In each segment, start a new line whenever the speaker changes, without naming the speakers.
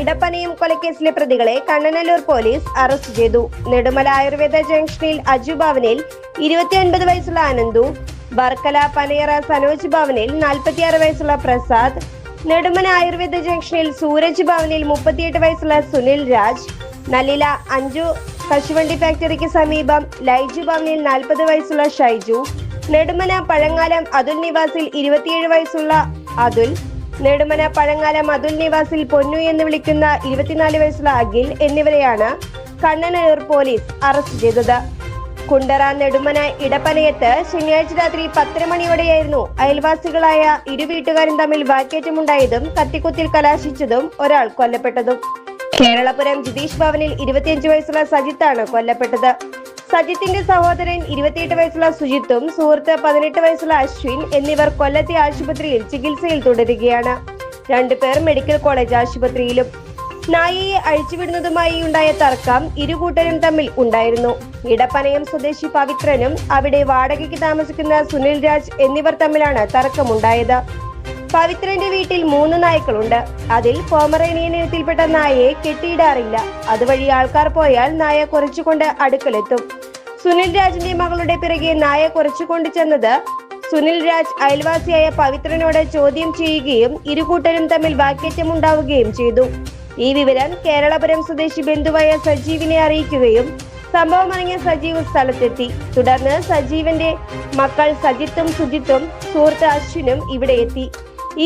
ഇടപ്പനയും കൊലക്കേസിലെ പ്രതികളെ Kannanallur police arrest ചെയ്തു. നെടുമല ആയുർവേദ ജംഗ്ഷനിൽ അജു ഭവനിൽ ഇരുപത്തിയൊൻപത് വയസ്സുള്ള അനന്തു വർക്കല പനയറ സനോജ് ഭവനിൽ നാൽപ്പത്തിയാറ് വയസ്സുള്ള പ്രസാദ് നെടുമല ആയുർവേദ ജംഗ്ഷനിൽ സൂരജ് ഭവനിൽ മുപ്പത്തിയെട്ട് വയസ്സുള്ള സുനിൽ രാജ് നലില അഞ്ചു കശുവണ്ടി ഫാക്ടറിക്ക് സമീപം ലൈജു ഭവനിൽ നാൽപ്പത് വയസ്സുള്ള ഷൈജു നെടുമന പഴങ്ങാലം അതുൽ നിവാസിൽ ഇരുപത്തിയേഴ് വയസ്സുള്ള അതുൽ നെടുമന പഴങ്ങാല മതുൽ നിവാസിൽ പൊന്നു എന്ന് വിളിക്കുന്ന ഇരുപത്തിനാല് വയസ്സുള്ള അഖിൽ എന്നിവരെയാണ് കണ്ണനല്ലൂർ പോലീസ് അറസ്റ്റ് ചെയ്തത്. കുണ്ടറ നെടുമന ഇടപ്പനയത്ത് ശനിയാഴ്ച രാത്രി പത്തര മണിയോടെയായിരുന്നു അയൽവാസികളായ ഇരു വീട്ടുകാരും തമ്മിൽ വാക്കേറ്റമുണ്ടായതും കത്തിക്കുത്തിൽ കലാശിച്ചതും ഒരാൾ കൊല്ലപ്പെട്ടതും. കേരളപുരം ജിതീഷ് ഭവനിൽ ഇരുപത്തിയഞ്ച് വയസ്സുള്ള സജിത്താണ് കൊല്ലപ്പെട്ടത്. സജിത്തിന്റെ സഹോദരൻ ഇരുപത്തിയെട്ട് വയസ്സുള്ള സുജിത്തും സുഹൃത്ത് പതിനെട്ട് വയസ്സുള്ള അശ്വിൻ എന്നിവർ കൊല്ലത്തെ ആശുപത്രിയിൽ ചികിത്സയിൽ തുടരുകയാണ്. രണ്ടുപേർ മെഡിക്കൽ കോളേജ് ആശുപത്രിയിലും. നായയെ അഴിച്ചുവിടുന്നതുമായി ഉണ്ടായ തർക്കം ഇരു കൂട്ടരും തമ്മിൽ ഉണ്ടായിരുന്നു. ഇടപ്പനയം സ്വദേശി പവിത്രനും അവിടെ വാടകയ്ക്ക് താമസിക്കുന്ന സുനിൽ രാജ് എന്നിവർ തമ്മിലാണ് തർക്കമുണ്ടായത്. പവിത്രന്റെ വീട്ടിൽ മൂന്ന് നായ്ക്കളുണ്ട്. അതിൽ പോമറേനിയൻ ഇനത്തിൽപ്പെട്ട നായയെ കെട്ടിയിടാറില്ല. അതുവഴി ആൾക്കാർ പോയാൽ നായ കുറച്ചുകൊണ്ട് അടുക്കലെത്തും. സുനിൽ രാജിന്റെ മകളുടെ പിറകെ നായ കുറച്ചുകൊണ്ട് ചെന്നത് സുനിൽ രാജ് അയൽവാസിയായ പവിത്രനോട് ചോദ്യം ചെയ്യുകയും ഇരുകൂട്ടരും തമ്മിൽ വാക്കേറ്റമുണ്ടാവുകയും ചെയ്തു. ഈ വിവരം കേരളപുരം സ്വദേശി ബന്ധുവായ സജീവിനെ അറിയിക്കുകയും സംഭവമറിഞ്ഞ സജീവ് സ്ഥലത്തെത്തി. തുടർന്ന് സജീവന്റെ മക്കൾ സജിത്തും സുജിത്തും സുഹൃത്ത് അശ്വിനും ഇവിടെ എത്തി.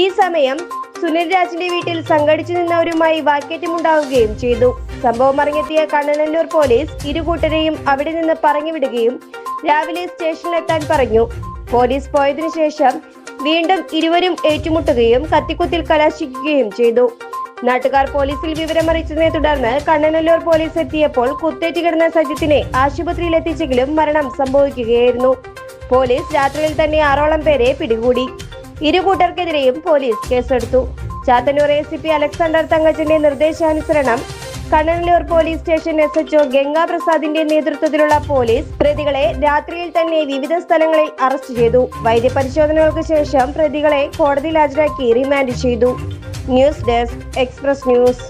ഈ സമയം സുനിൽ രാജിന്റെ വീട്ടിൽ സംഘടിച്ചു നിന്നവരുമായി വാക്കേറ്റമുണ്ടാവുകയും ചെയ്തു. സംഭവം അറിഞ്ഞെത്തിയ കണ്ണനല്ലൂർ പോലീസ് ഇരുകൂട്ടരെയും അവിടെ നിന്ന് പറഞ്ഞുവിടുകയും രാവിലെ സ്റ്റേഷനിലെത്താൻ പറഞ്ഞു. പോലീസ് പോയതിനു ശേഷം വീണ്ടും ഇരുവരും ഏറ്റുമുട്ടുകയും കത്തിക്കുത്തിൽ കലാശിക്കുകയും ചെയ്തു. നാട്ടുകാർ പോലീസിൽ വിവരമറിയിച്ചതിനെ തുടർന്ന് കണ്ണനല്ലൂർ പോലീസ് എത്തിയപ്പോൾ കുത്തേറ്റ് കിടന്ന സജിത്തിനെ ആശുപത്രിയിൽ എത്തിച്ചെങ്കിലും മരണം സംഭവിക്കുകയായിരുന്നു. പോലീസ് രാത്രിയിൽ തന്നെ ആറോളം പേരെ പിടികൂടി. ഇരു കൂട്ടർക്കെതിരെയും പോലീസ് കേസെടുത്തു. Chathannoor A C P Alexander തങ്കച്ചന്റെ നിർദ്ദേശാനുസരണം Kannanallur police station S HO ഗംഗാപ്രസാദിന്റെ നേതൃത്വത്തിലുള്ള പോലീസ് പ്രതികളെ രാത്രിയിൽ തന്നെ വിവിധ സ്ഥലങ്ങളിൽ അറസ്റ്റ് ചെയ്തു. വൈദ്യപരിശോധനകൾക്ക് ശേഷം പ്രതികളെ കോടതിയിൽ ഹാജരാക്കി റിമാൻഡ് ചെയ്തു. News desk express news.